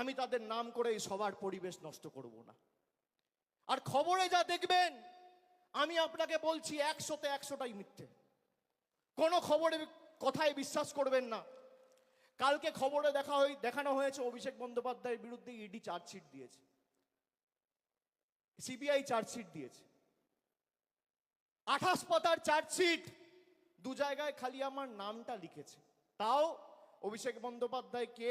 আমি তাদের নাম করে এই সবার পরিবেশ নষ্ট করব না। আর খবরে যা দেখবেন, আমি আপনাকে বলছি একশোতে একশোটাই মিথ্যে। কোনো খবরে কথায় বিশ্বাস করবেন না। কালকে খবরে দেখা হয়ে দেখানো হয়েছে, অভিষেক বন্দ্যোপাধ্যায়ের বিরুদ্ধে ইডি চার্জশিট দিয়েছে। সিবিআই চার্জশিট দিয়েছে। আঠাশ পাতার চার্জশিট দু জায়গায় খালি আমার নামটা লিখেছে। তাও অভিষেক বন্দ্যোপাধ্যায় কে